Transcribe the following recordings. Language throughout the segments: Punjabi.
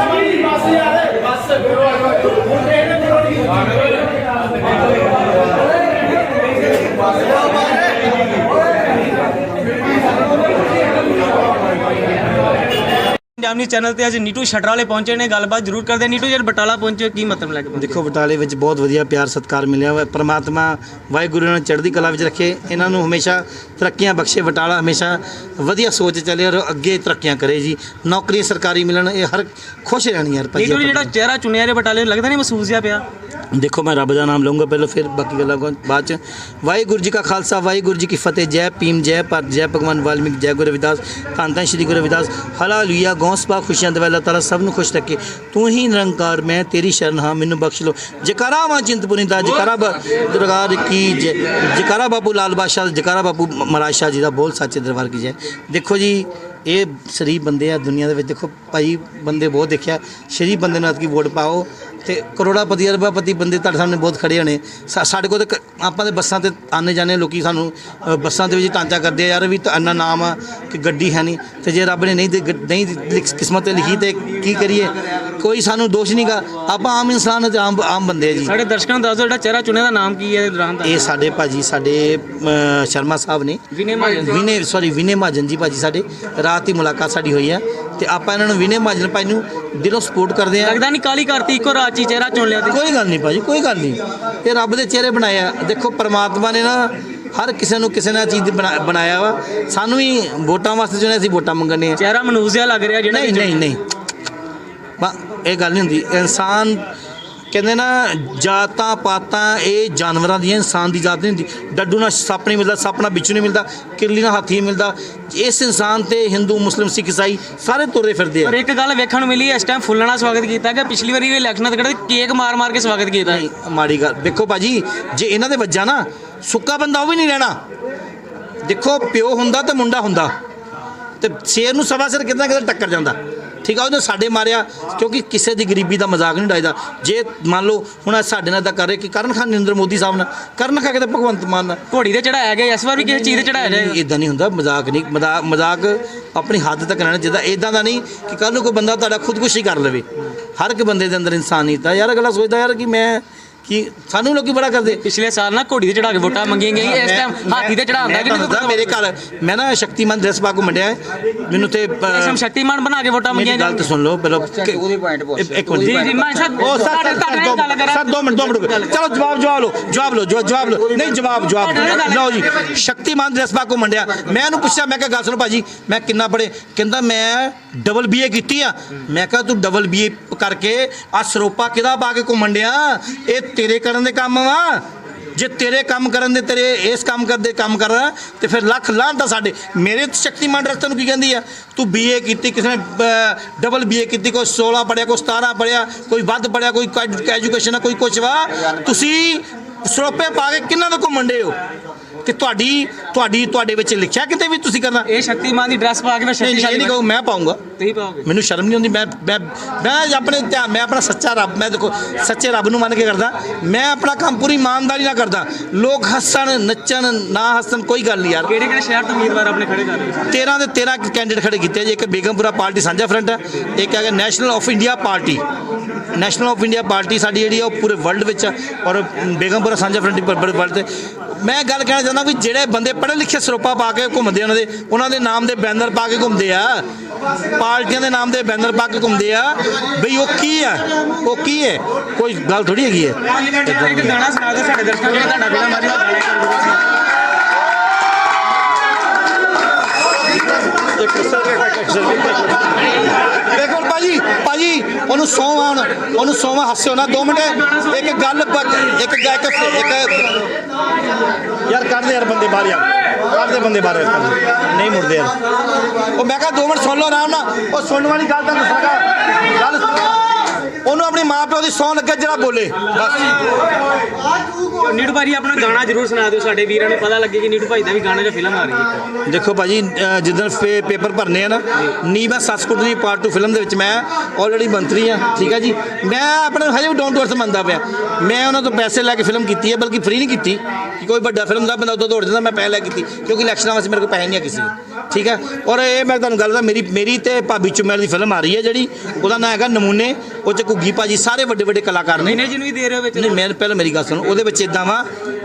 ਬਸ ਬਸ ਯਾਰ ਬਸ ਗੁਰੂ ਗੁਰੂ ਨੇ ਮੇਰੇ ਕੋਲ ਪੰਜਾਬ ਨਿਊਜ਼ ਚੈਨਲ ਤੇ ਅੱਜ ਨੀਟੂ ਸ਼ਟਰ ਵਾਲੇ ਪਹੁੰਚੇ ਨੇ। ਗੱਲਬਾਤ ਜ਼ਰੂਰ ਕਰਦੇ ਹਾਂ। ਨੀਟੂ ਜਦ ਬਟਾਲਾ ਪਹੁੰਚੇ ਕੀ ਮਤਲਬ ਲੈ ਕੇ ਪਹੁੰਚੇ? ਦੇਖੋ ਬਟਾਲੇ ਵਿੱਚ ਬਹੁਤ ਵਧੀਆ ਪਿਆਰ ਸਤਿਕਾਰ ਮਿਲਿਆ ਵਾ ਪ੍ਰਮਾਤਮਾ ਵਾਹਿਗੁਰੂ ਨੇ ਚੜ੍ਹਦੀ ਕਲਾ ਵਿੱਚ ਰੱਖੇ। ਇਹਨਾਂ ਨੂੰ ਹਮੇਸ਼ਾ ਤਰੱਕੀਆਂ ਬਖਸ਼ੇ। ਬਟਾਲਾ ਹਮੇਸ਼ਾ ਵਧੀਆ ਸੋਚ ਚੱਲੇ ਔਰ ਅੱਗੇ ਤਰੱਕੀਆਂ ਕਰੇ ਜੀ। ਨੌਕਰੀਆਂ ਸਰਕਾਰੀ ਮਿਲਣ ਇਹ ਹਰ ਖੁਸ਼ ਰਹਿਣ ਯਾਰ ਭਾਜੀ ਨੀਟੂ ਜਿਹੜਾ ਚਿਹਰਾ ਚੁਣਿਆ ਰੇ ਬਟਾਲੇ ਨੂੰ ਲੱਗਦਾ ਨਹੀਂ ਮਹਿਸੂਸ ਜਿਹਾ ਪਿਆ? ਦੇਖੋ ਮੈਂ ਰੱਬ ਦਾ ਨਾਮ ਲਵਾਂਗਾ ਪਹਿਲਾਂ ਫਿਰ ਬਾਕੀ ਗੱਲਾਂ ਕੋ ਬਾਅਦ ਚ। ਵਾਹਿਗੁਰੂ ਜੀ ਕਾ ਖਾਲਸਾ ਵਾਹਿਗੁਰੂ ਜੀ ਕੀ ਫਤਿਹ। ਜੈ ਭੀਮ ਜੈ ਪਰ ਜੈ ਭਗਵਾਨ ਵਾਲਮੀਕ ਜੈ ਗੁਰੂ ਰਵਿਦਾਸ। ਧੰਨ ਧੰਨ ਸ਼੍ਰੀ ਗੁਰੂ ਰਵਿਦਾਸ। ਹਾਲੇਲੂਇਆ ਗੌਸਪਾ ਖੁਸ਼ੀਆਂ ਦੇਵੇ ਅੱਲਾਹ ਤਾਲਾ ਸਭ ਨੂੰ ਖੁਸ਼ ਰੱਖੇ। ਤੂੰ ਹੀ ਨਿਰੰਕਾਰ, ਮੈਂ ਤੇਰੀ ਸ਼ਰਨ, ਹਾਂ, ਮੈਨੂੰ ਬਖਸ਼ ਲੋ ਜਕਾਰਾ ਮਾਂ ਚਿੰਤਪੁਰਨੀ ਦਾ, ਜਕਾਰਾ ਬ- ਦਰਗਾਹ ਕੀ ਜੈ ਜਕਾਰਾ ਬਾਬੂ ਲਾਲ ਬਾਦਸ਼ਾਹ, ਜਕਾਰਾ ਬਾਬੂ ਮਹਾਰਾਜ ਸ਼ਾਹ ਜੀ ਦਾ ਬੋਲ ਸੱਚੇ ਦਰਬਾਰ ਕੀ ਜੈ। ਦੇਖੋ ਜੀ, ਇਹ ਸ਼ਰੀਫ ਬੰਦੇ ਆ ਦੁਨੀਆ ਦੇ ਵਿੱਚ। ਦੇਖੋ, ਭਾਈ ਬੰਦੇ ਬਹੁਤ ਦੇਖਿਆ। ਸ਼ਰੀਫ ਬੰਦੇ ਨੂੰ ਅੱਜ ਕੀ ਵੋਟ ਪਾਓ। ਤੇ ਕਰੋੜਾਪਤੀ ਅਰਬਾਪਤੀ ਬੰਦੇ ਤੁਹਾਡੇ ਸਾਹਮਣੇ ਬਹੁਤ ਖੜੇ ਹੋਣੇ। ਸਾਡੇ ਕੋਲ ਤਾਂ ਆਪਾਂ ਦੇ ਬੱਸਾਂ ਤੇ ਆਨੇ ਜਾਣੇ ਲੋਕੀ ਸਾਨੂੰ ਬੱਸਾਂ ਦੇ ਵਿੱਚ ਟਾਂਚਾ ਕਰਦੇ ਆ, ਯਾਰ ਵੀ ਤਾਂ ਇੰਨਾ ਨਾਮ ਆ ਕਿ ਗੱਡੀ ਹੈ ਨਹੀਂ। ਤੇ ਜੇ ਰੱਬ ਨੇ ਨਹੀਂ ਨਹੀਂ ਲਿਖ- ਕਿਸਮਤ ਤੇ ਲਿਖੀ ਤੇ ਕੀ ਕਰੀਏ? ਕੋਈ ਸਾਨੂੰ ਦੋਸ਼ ਨਹੀਂਗਾ ਆਪਾਂ ਆਮ ਇਨਸਾਨ ਤੇ ਆਮ ਆਮ ਬੰਦੇ ਆ ਜੀ। ਸਾਡੇ ਦਰਸ਼ਕਾਂ ਨੂੰ ਦੱਸ ਦਿਓ ਜਿਹੜਾ ਚਿਹਰਾ ਚੁਣਿਆ ਦਾ ਨਾਮ ਕੀ ਹੈ ਇਹਦੇ ਦੌਰਾਨ ਦਾ ਇਹ ਸਾਡੇ ਭਾਜੀ ਸਾਡੇ ਅ, ਸ਼ਰਮਾ ਸਾਹਿਬ ਨੇ। ਵਿਨੇ ਮਹਾਜਨ। ਵਿਨੇ ਸੌਰੀ ਵਿਨੇ ਮਹਾਜਨ ਜੀ ਭਾਜੀ ਸਾਡੇ। ਰਾਤ ਹੀ ਮੁਲਾਕਾਤ ਸਾਡੀ ਹੋਈ ਆ ਤੇ ਆਪਾਂ ਇਹਨਾਂ ਨੂੰ ਵਿਨੇ ਮਹਾਜਨ ਭਾਈ ਨੂੰ ਦਿਲੋਂ ਸਪੋਰਟ ਕਰਦੇ ਆ ਲੱਗਦਾ ਨਹੀਂ ਕਾਲੀ ਕਰਤੀ ਇੱਕੋ ਰਾਤ 'ਚ ਹੀ ਚਿਹਰਾ ਚੁਣ ਲਿਆ ਕੋਈ ਗੱਲ ਨਹੀਂ ਭਾਜੀ ਕੋਈ ਗੱਲ ਨਹੀਂ। ਇਹ ਰੱਬ ਦੇ ਚਿਹਰੇ ਬਣਾਏ ਆ। ਦੇਖੋ ਪ੍ਰਮਾਤਮਾ ਨੇ ਨਾ ਹਰ ਕਿਸੇ ਨੂੰ ਕਿਸੇ ਨਾ ਚੀਜ਼ ਦੀ ਬਣਾ- ਬਣਾਇਆ ਵਾ। ਸਾਨੂੰ ਵੀ ਵੋਟਾਂ ਵਾਸਤੇ ਜਿਹਨੇ ਅਸੀਂ ਵੋਟਾਂ ਮੰਗਣੇ ਆ। ਚਿਹਰਾ ਮਨੂਸ ਜਿਹਾ ਲੱਗ ਰਿਹਾ ਜਿਹੜਾ ਨਹੀਂ ਨਹੀਂ ਨਹੀਂ। ਬਾ ਇਹ ਗੱਲ ਨਹੀਂ ਹੁੰਦੀ। ਇਨਸਾਨ ਕਹਿੰਦੇ ਨਾ ਜਾਤਾਂ ਪਾਤਾਂ ਇਹ ਜਾਨਵਰਾਂ ਦੀਆਂ ਇਨਸਾਨ ਦੀ ਜਾਤ ਨਹੀਂ ਹੁੰਦੀ। ਡੱਡੂ ਨਾਲ ਸੱਪ ਨਹੀਂ ਮਿਲਦਾ ਸੱਪ ਨਾਲ ਬਿੱਛੂ ਨਹੀਂ ਮਿਲਦਾ ਕਿਰਲੀ ਨਾਲ ਹਾਥੀ ਮਿਲਦਾ। ਇਸ ਇਨਸਾਨ ਤੇ ਹਿੰਦੂ ਮੁਸਲਿਮ ਸਿੱਖ ਈਸਾਈ ਸਾਰੇ ਤੁਰੇ ਫਿਰਦੇ ਆ। ਪਰ ਇੱਕ ਗੱਲ ਵੇਖਣ ਨੂੰ ਮਿਲੀ ਇਸ ਟਾਈਮ ਫੁੱਲਾਂ ਨਾਲ ਸਵਾਗਤ ਕੀਤਾ ਗਿਆ। ਪਿਛਲੀ ਵਾਰੀ ਵੀ ਇਲੈਕਸ਼ਨਾਂ ਤੇ ਕਿਹੜੇ ਕੇਕ ਮਾਰ ਮਾਰ ਕੇ ਸਵਾਗਤ ਕੀਤਾ। ਨਹੀਂ ਮਾੜੀ ਗੱਲ। ਦੇਖੋ ਭਾਜੀ ਜੇ ਇਹਨਾਂ ਦੇ ਵੱਜਾ ਨਾ ਸੁੱਕਾ ਬੰਦਾ ਉਹ ਵੀ ਨਹੀਂ ਰਹਿਣਾ। ਦੇਖੋ ਪਿਓ ਹੁੰਦਾ ਤੇ ਮੁੰਡਾ ਹੁੰਦਾ। ਤੇ ਸ਼ੇਰ ਨੂੰ ਸਵਾ ਸਿਰ ਕਿਤੇ ਨਾ ਕਿਤੇ ਟੱਕਰ ਜਾਂਦਾ। ਠੀਕ ਆ ਉਹਨੇ ਸਾਡੇ ਮਾਰਿਆ ਕਿਉਂਕਿ ਕਿਸੇ ਦੀ ਗਰੀਬੀ ਦਾ ਮਜ਼ਾਕ ਨਹੀਂ ਉਡਾਈਦਾ। ਜੇ ਮੰਨ ਲਓ ਹੁਣ ਸਾਡੇ ਨਾਲ ਤਾਂ ਕਰ ਰਹੇ ਕਿ ਕਰਨ ਖਾਨ ਨਰਿੰਦਰ ਮੋਦੀ ਸਾਹਿਬ ਨਾਲ ਕਰਨ ਖਾ ਕੇ ਤੇ ਭਗਵੰਤ ਮਾਨ ਨਾਲ। ਘੋੜੀ ਤੇ ਚੜਾਇਆ ਗਿਆ ਇਸ ਵਾਰ ਵੀ ਕਿਸੇ ਚੀਜ਼ ਤੇ ਚੜਾਇਆ ਜਾਏਗਾ? ਇਦਾਂ ਨਹੀਂ ਹੁੰਦਾ ਮਜ਼ਾਕ ਨਹੀਂ ਮਜ਼ਾਕ ਮਜ਼ਾਕ ਆਪਣੀ ਹੱਦ ਤੱਕ ਰਹਿਣਾ ਚਾਹੀਦਾ। ਇਦਾਂ ਦਾ ਨਹੀਂ ਕਿ ਕੱਲ ਨੂੰ ਕੋਈ ਬੰਦਾ ਤੁਹਾਡਾ ਖੁਦਕੁਸ਼ੀ ਕਰ ਲਵੇ। ਹਰ ਇੱਕ ਬੰਦੇ ਦੇ ਅੰਦਰ ਇਨਸਾਨੀਅਤ ਆ। ਯਾਰ ਅਗਲਾ ਸੋਚਦਾ ਯਾਰ ਕਿ ਮੈਂ ਕਿ ਸਾਨੂੰ ਲੋਕੀ ਬੜਾ ਕਰਦੇ। ਪਿਛਲੇ ਸਾਲ ਨਾ ਘੋੜੀ ਤੇ ਚੜਾ ਕੇ ਵੋਟਾਂ ਮੰਗੀਆਂ ਗਈਆਂ ਇਸ ਟਾਈਮ ਹਾਥੀ ਤੇ ਚੜਾਉਂਦਾ ਮੈਂ ਕਿ ਦੱਸਦਾ, ਮੇਰੇ ਘਰ ਮੈਂ ਨਾ ਸ਼ਕਤੀਮਾਨ ਡਰੈਸ ਪਾ ਕੇ ਮੰਡਿਆ। ਮੈਨੂੰ ਤੇ ਸ਼ਕਤੀਮਾਨ ਬਣਾ ਕੇ ਵੋਟਾਂ ਮੰਗੀਆਂ ਗੱਲ ਤਾਂ ਸੁਣ ਲਓ ਪਹਿਲਾਂ। ਇੱਕ- ਮਿੰਟ। ਜੀ ਜੀ ਮੈਂ ਸਰ ਉਹ ਸਰ ਤੁਹਾਡੇ ਸਰ ਤੁਹਾਡੇ ਨਾਲ ਗੱਲ ਕਰਾਂ। ਸਰ ਦੋ ਮਿੰਟ ਦੋ ਮਿੰਟ ਚਲੋ ਜਵਾਬ ਜਵਾਬ ਲਓ ਜਵਾਬ ਲਓ ਜਵਾਬ ਜਵਾਬ ਲਓ। ਨਹੀਂ ਜਵਾਬ ਜਵਾਬ ਲਓ। ਜੀ ਸ਼ਕਤੀਮਾਨ ਡਰੈਸ ਪਾ ਕੇ ਮੰਡਿਆ। ਮੈਂ ਉਹਨੂੰ ਪੁੱਛਿਆ ਮੈਂ ਕਿਹਾ ਗੱਲ ਸੁਣੋ ਭਾਜੀ ਮੈਂ ਕਿੰਨਾ ਪੜੇ ਕਹਿੰਦਾ ਮੈਂ ਡਬਲ ਬੀਏ ਕੀਤੀ ਆ। ਮੈਂ ਕਿਹਾ ਤੂੰ ਡਬਲ ਬੀਏ ਕਰਕੇ ਆ ਸਰੋਪਾ ਕਿਹਦਾ ਪਾ ਕੇ ਘੁੰਮਣ ਡਿਆ? ਇਹ ਤੇਰੇ ਕਰਨ ਦੇ ਕੰਮ ਵਾ। ਜੇ ਤੇਰੇ ਕੰਮ ਕਰਨ ਦੇ, ਤੇਰੇ ਇਸ ਕੰਮ ਕਰਦੇ ਕੰਮ ਕਰ ਤੇ ਫਿਰ ਲੱਖ ਲਾਂਟਾ ਸਾਡੇ। ਮੇਰੇ ਸ਼ਕਤੀਮਾਨ ਰਸਤੇ ਨੂੰ ਕੀ ਕਹਿੰਦੀ ਆ? ਤੂੰ ਬੀਏ ਕੀਤੀ, ਕਿਸੇ ਨੇ ਡਬਲ ਬੀਏ ਕੀਤੀ, ਕੋਈ 16 ਪੜਿਆ ਕੋਈ 17 ਪੜਿਆ ਕੋਈ ਵੱਧ ਪੜਿਆ ਕੋਈ ਐਜੂਕੇਸ਼ਨ ਆ, ਕੋਈ ਕੁਛ ਵਾ। ਤੁਸੀਂ ਸਰੋਪੇ ਪਾ ਕੇ ਕਿੰਨਾਂ ਦੇ ਘੁੰਮਣ ਹੋ? ਕਿ ਤੁਹਾਡੀ ਤੁਹਾਡੀ ਤੁਹਾਡੇ ਵਿੱਚ ਲਿਖਿਆ ਕਿਤੇ ਵੀ ਤੁਸੀਂ ਕਰਨਾ? ਇਹ ਸ਼ਕਤੀਮਾਨ ਦੀ ਡਰੈਸ ਪਾ ਕੇ ਮੈਂ ਨਹੀਂ ਸ਼ਕਤੀਸ਼ਾਲੀ ਨਹੀਂ ਕਹੋ ਮੈਂ ਪਾਉਂਗਾ। ਤੁਸੀਂ ਪਾਓਗੇ? ਮੈਨੂੰ ਸ਼ਰਮ ਨਹੀਂ ਆਉਂਦੀ ਮੈਂ ਮੈਂ ਮੈਂ ਆਪਣੇ ਧਿਆਨ ਮੈਂ ਆਪਣਾ ਸੱਚਾ ਰੱਬ ਮੈਂ ਦੇਖੋ ਸੱਚੇ ਰੱਬ ਨੂੰ ਮੰਨ ਕੇ ਕਰਦਾ। ਮੈਂ ਆਪਣਾ ਕੰਮ ਪੂਰੀ ਇਮਾਨਦਾਰੀ ਨਾਲ ਕਰਦਾ। ਲੋਕ ਹੱਸਣ ਨੱਚਣ ਨਾ ਹੱਸਣ ਕੋਈ ਗੱਲ ਨਹੀਂ ਯਾਰ। ਕਿਹੜੇ ਕਿਹੜੇ ਸ਼ਹਿਰ ਤੋਂ ਉਮੀਦਵਾਰ ਆਪਣੇ ਖੜੇ ਕਰ ਰਹੇ ਹੋ? 13 ਦੇ 13 ਕੈਂਡੀਡੇਟ ਖੜੇ ਕੀਤੇ ਜੀ ਇੱਕ ਬੇਗਮਪੁਰਾ ਪਾਰਟੀ ਸਾਂਝਾ ਫਰੰਟ ਹੈ ਇੱਕ ਹੈਗਾ national of India party. National of India party ਸਾਡੀ ਜਿਹੜੀ ਆ ਉਹ ਪੂਰੇ ਵਰਲਡ ਵਿੱਚ ਔਰ ਬੇਗਮਪੁਰਾ ਸਾਂਝਾ ਫਰੰਟ ਪਰ ਤੇ ਮੈਂ ਗੱਲ ਕਹਿਣਾ ਚਾਹੁੰਦਾ ਵੀ ਜਿਹੜੇ ਬੰਦੇ ਪੜ੍ਹੇ ਲਿਖੇ ਸਰੋਪਾ ਪਾ ਕੇ ਘੁੰਮਦੇ ਆ ਉਹਨਾਂ ਦੇ ਉਹਨਾਂ ਦੇ ਨਾਮ ਦੇ ਬੈਨਰ ਪਾ ਕੇ ਘੁੰਮਦੇ ਆ। ਪਾਰਟੀਆਂ ਦੇ ਨਾਮ ਦੇ ਬੈਨਰ ਪਾ ਕੇ ਘੁੰਮਦੇ ਆ। ਬਈ ਉਹ ਕੀ ਆ? ਉਹ ਕੀ ਹੈ ਕੋਈ ਗੱਲ ਥੋੜੀ ਹੈਗੀ ਹੈ ਇੱਕ ਗਾਣਾ ਸੁਣਾ ਦਿਓ ਸਾਡੇ ਦਰਸ਼ਕਾਂ ਨੂੰ ਤੁਹਾਡਾ ਬਿਨਾ ਮਾਰੀ ਦਾ ਗਾਣਾ ਦੇਖੋ ਭਾਜੀ ਭਾਜੀ ਉਹਨੂੰ ਸੌਵਾਂ ਉਹਨੂੰ ਸੌਵਾਂ ਹੱਸਿਓ ਨਾ 2 ਮਿੰਟ ਇੱਕ ਗੱਲ ਇੱਕ ਇੱਕ ਇੱਕ ਯਾਰ ਕੱਢ ਦੇ ਯਾਰ ਬੰਦੇ ਬਾਹਰ ਯਾਰ। ਕੱਢ ਦੇ ਬੰਦੇ ਬਾਹਰ। ਨਹੀਂ ਮੁੜਦੇ ਯਾਰ। ਉਹ ਮੈਂ ਕਿਹਾ 2 ਮਿੰਟ ਸੁਣ ਲਓ ਆਰਾਮ ਨਾਲ। ਉਹ ਸੁਣਨ ਵਾਲੀ ਗੱਲ ਤਾਂ ਦੱਸਾਂਗਾ ਗੱਲ ਉਹਨੂੰ ਆਪਣੀ ਮਾਂ ਪਿਓ ਦੀ ਸੌਂ ਲੱਗੇ ਜਿਹੜਾ ਬੋਲੇ। ਬਸ। ਨੀਟੂ ਭਾਈ ਆਪਣਾ ਗਾਣਾ ਜ਼ਰੂਰ ਸੁਣਾ ਦਿਓ ਸਾਡੇ ਵੀਰਾਂ ਨੂੰ ਪਤਾ ਲੱਗੇ ਕਿ ਨੀਟੂ ਭਾਈ ਦਾ ਵੀ ਗਾਣੇ 'ਚ ਫਿਲਮ ਆ ਰਹੀ ਹੈ। ਦੇਖੋ ਭਾਜੀ ਜਿੱਦਣ ਪੇਪਰ ਭਰਨੇ ਆ ਨਾ ਨੀ ਮੈਂ ਸੱਸਕੁੱਟ ਦੀ ਪਾਰਟ 2 ਫਿਲਮ ਦੇ ਵਿੱਚ ਮੈਂ ਆਲਰੇਡੀ ਮੰਤਰੀ ਆ ਠੀਕ ਆ ਜੀ? ਮੈਂ ਆਪਣੇ ਹਜੇ ਵੀ ਡਾਊਨ ਟੂ ਅਰਥ ਮੰਨਦਾ ਪਿਆ। ਮੈਂ ਉਹਨਾਂ ਤੋਂ ਪੈਸੇ ਲੈ ਕੇ ਫਿਲਮ ਕੀਤੀ ਹੈ ਬਲਕਿ ਫ੍ਰੀ ਨਹੀਂ ਕੀਤੀ ਕਿ ਕੋਈ ਵੱਡਾ ਫਿਲਮ ਦਾ ਬੰਦਾ ਉਦੋਂ ਦੌੜ ਜਾਂਦਾ ਮੈਂ ਪੈਸੇ ਲੈ ਕੀਤੀ ਕਿਉਂਕਿ ਇਲੈਕਸ਼ਨਾਂ ਵਾਸਤੇ ਮੇਰੇ ਕੋਲ ਪੈਸੇ ਨਹੀਂ ਆ ਕਿਸੇ। ਠੀਕ ਹੈ ਔਰ ਇਹ ਮੈਂ ਤੁਹਾਨੂੰ ਗੱਲ ਦਾ ਮੇਰੀ ਮੇਰੀ ਤੇ ਭਾਬੀ ਚੁਮੇਲ ਦੀ ਫਿਲਮ ਆ ਰਹੀ ਹੈ ਜਿਹੜੀ ਉਹਦਾ ਨਾਂ ਹੈਗਾ ਨਮੂਨੇ। ਉਹ ਚ ਘੁੱਗੀ ਭਾਜੀ ਸਾਰੇ ਵੱਡੇ ਵੱਡੇ ਕਲਾਕਾਰ ਨੇ ਜਿਹਨੂੰ ਵੀ ਦੇ ਰਹੇ ਹੋ ਵਿੱਚ। ਨਹੀਂ ਮੈਂ ਪਹਿਲਾਂ ਮੇਰੀ ਗੱਲ ਸੁਣੋ ਉਹਦੇ ਵਿੱਚ ਇਦਾਂ ਵਾ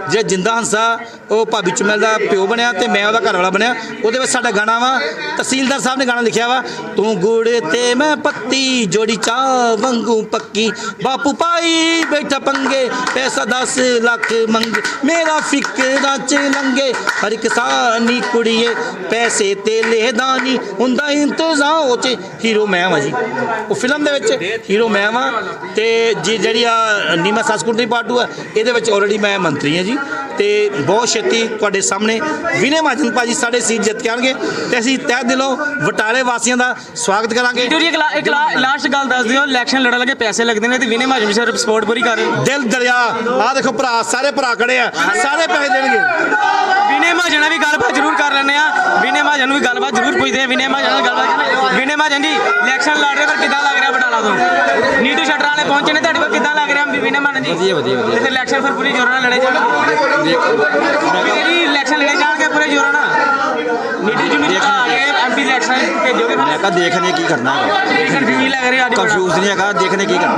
ਜਿਹੜਾ ਜਿੰਦਾ ਹੰਸਾ ਉਹ ਭਾਬੀ ਚੁਮੈਲ ਦਾ ਪਿਓ ਬਣਿਆ ਤੇ ਮੈਂ ਉਹਦਾ ਘਰ ਵਾਲਾ ਬਣਿਆ ਉਹਦੇ ਵਿੱਚ ਸਾਡਾ ਗਾਣਾ ਵਾ ਤਹਿਸੀਲਦਾਰ ਸਾਹਿਬ ਨੇ ਗਾਣਾ ਲਿਖਿਆ ਵਾ ਤੂੰ ਗੁੜ ਤੇ ਮੈਂ ਪੱਤੀ ਜੋੜੀ ਚਾਹ ਵਾਂਗੂ ਪੱਕੀ ਬਾਪੂ ਪਾਈ ਬੈਠਾ ਪੰਗੇ ਪੈਸਾ 10 ਲੱਖ ਮੰਗ ਮੇਰਾ ਫਿਕਰਾਂ ਚ ਲੰਗੇ ਹਰ ਕਿਸਾਨੀ ਕੁੜੀਏ ਪੈਸੇ ਤੇ ਲੈਦਾ ਨਹੀਂ ਹੁੰਦਾ ਇੰਤਜ਼ਾਮ ਉਹ ਚ ਹੀਰੋ ਮੈਂ ਵਾਂ ਜੀ। ਉਹ ਫਿਲਮ ਦੇ ਵਿੱਚ ਹੀਰੋ ਮੈਂ ਵਾਂ ਤੇ ਜੀ ਜਿਹੜੀ ਆ ਨੀਮਾ ਸੰਸਕ੍ਰਿਤੀ ਪਾਰਟੂ ਆ ਇਹਦੇ ਵਿੱਚ ਆਲਰੇਡੀ ਮੈਂ ਮੰਤਰੀ ਹਾਂ ਜੀ। ਤੇ ਬਹੁਤ ਛੇਤੀ ਤੁਹਾਡੇ ਸਾਹਮਣੇ ਵਿਨੇ ਮਹਾਜਨ ਭਾਜੀ ਸਾਡੇ ਸੀਟ ਜਿੱਤ ਕੇ ਆਉਣਗੇ ਤੇ ਅਸੀਂ ਤਹਿ ਦਿਲੋਂ ਵਟਾਲੇ ਵਾਸੀਆਂ ਦਾ ਸਵਾਗਤ ਕਰਾਂਗੇ। ਜੀ ਇੱਕ ਲਾ- ਇੱਕ ਲਾਸਟ ਗੱਲ ਦੱਸ ਦਿਓ ਇਲੈਕਸ਼ਨ ਲੜਨ ਲੱਗੇ ਪੈਸੇ ਲੱਗਦੇ ਨੇ ਤੇ ਵਿਨੇ ਮਹਾਜਨ ਵੀ ਸਰ ਸਪੋਰਟ ਪੂਰੀ ਕਰ ਰਹੇ ਨੇ। ਦਿਲ ਦਰਿਆ ਆਹ ਦੇਖੋ ਭਰਾ ਸਾਰੇ ਭਰਾ ਖੜੇ ਆ ਸਾਰੇ ਪੈਸੇ ਦੇਣਗੇ। ਵਿਨੇ ਨਾਲ ਵੀ ਆ ਵਿਨੇ ਮਹਾਜਨ ਨੂੰ ਵੀ ਗੱਲਬਾਤ ਜ਼ਰੂਰ ਪੁੱਛਦੇ ਆ ਵਿਨੇ ਮਹਾਜਨ ਨਾਲ ਗੱਲਬਾਤ ਵਿਨੇ ਮਹਾਜਨ ਜੀ ਇਲੈਕਸ਼ਨ ਲੜ ਰਹੇ ਪਰ ਕਿੱਦਾਂ ਲੱਗ ਰਿਹਾ ਬਟਾਲਾ ਤੋਂ? ਨੀਟੂ ਸ਼ਟਰਾਂ ਵਾਲੇ ਪਹੁੰਚੇ ਨੇ ਤੁਹਾਡੇ ਕੋਲ ਕਿੱਦਾਂ ਲੱਗ ਰਿਹਾ ਵਿਨੇ ਮਹਾਜਨ ਜੀ? ਵਧੀਆ ਵਧੀਆ ਵਧੀਆ। ਤੇ ਇਲੈਕਸ਼ਨ ਫਿਰ ਪੂਰੀ ਜ਼ੋਰਾਂ ਨਾਲ ਲੜੇ ਜਾਣਗੇ। ਜੀ ਇਲੈਕਸ਼ਨ ਲੜੇ ਜਾਣਗੇ ਪੂਰੇ ਜ਼ੋਰਾਂ ਨਾਲ? ਨੀਟੂ ਜੀ ਨੂੰ ਜਿਤਾ ਕੇ ਐਮਪੀ ਇਲੈਕਸ਼ਨ ਭੇਜੋਗੇ ਫਿਰ? ਕਾ ਦੇਖਣੇ ਕੀ ਕਰਨਾ ਹੈ ਕੀ ਲੱਗ ਰਿਹਾ ਅੱਜ? ਕੰਫਿਊਜ਼ ਨਹੀਂ ਹੈਗਾ ਦੇਖਣੇ ਕੀ ਕਰਨਾ।